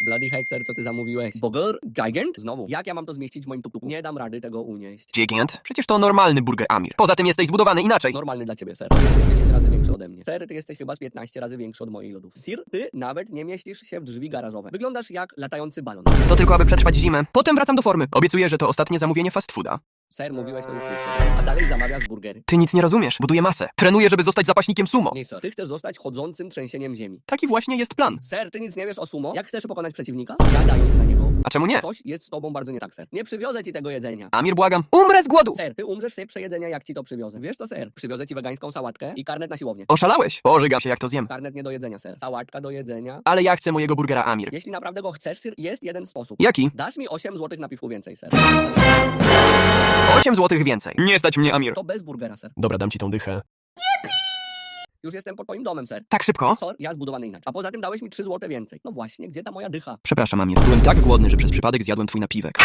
Bloody Hexer, co ty zamówiłeś? Burger Gigant? Znowu. Jak ja mam to zmieścić w moim tupuku? Nie dam rady tego unieść. Gigant? Przecież to normalny burger Amir. Poza tym jesteś zbudowany inaczej. Normalny dla ciebie ser. Jesteś 10 razy większy ode mnie. Ser, ty jesteś chyba z 15 razy większy od mojej lodówki. Sir, ty nawet nie mieścisz się w drzwi garażowe. Wyglądasz jak latający balon. To tylko aby przetrwać zimę. Potem wracam do formy. Obiecuję, że to ostatnie zamówienie fast fooda. Ser, mówiłeś to już wcześniej. A dalej zamawiasz burgery. Ty nic nie rozumiesz. Buduję masę. Trenuję, żeby zostać zapaśnikiem sumo. Nie, ser. Ty chcesz zostać chodzącym trzęsieniem ziemi. Taki właśnie jest plan. Ser, ty nic nie wiesz o sumo? Jak chcesz pokonać przeciwnika? Jadając na niego. A czemu nie? Coś jest z tobą bardzo nie tak, ser. Nie przywiozę ci tego jedzenia. Amir, błagam. Umrę z głodu! Ser, ty umrzesz sobie przejedzenia, jak ci to przywiozę. Wiesz to, ser? Przywiozę ci wegańską sałatkę i karnet na siłownię. Oszalałeś? Pożygam się, jak to zjem. Karnet nie do jedzenia, ser. Sałatka do jedzenia. Ale ja chcę mojego burgera Amir. Jeśli naprawdę go chcesz, sir, jest jeden sposób. Jaki? Dasz mi 8 złotych na piwku więcej, ser. 8 złotych więcej. Nie stać mnie, Amir. To bez burgera, ser. Dobra, dam ci tą dychę. Już jestem pod twoim domem, ser. Tak szybko? Sor, ja zbudowany inaczej. A poza tym dałeś mi 3 złote więcej. No właśnie, gdzie ta moja dycha? Przepraszam, Amir. Byłem tak głodny, że przez przypadek zjadłem twój napiwek.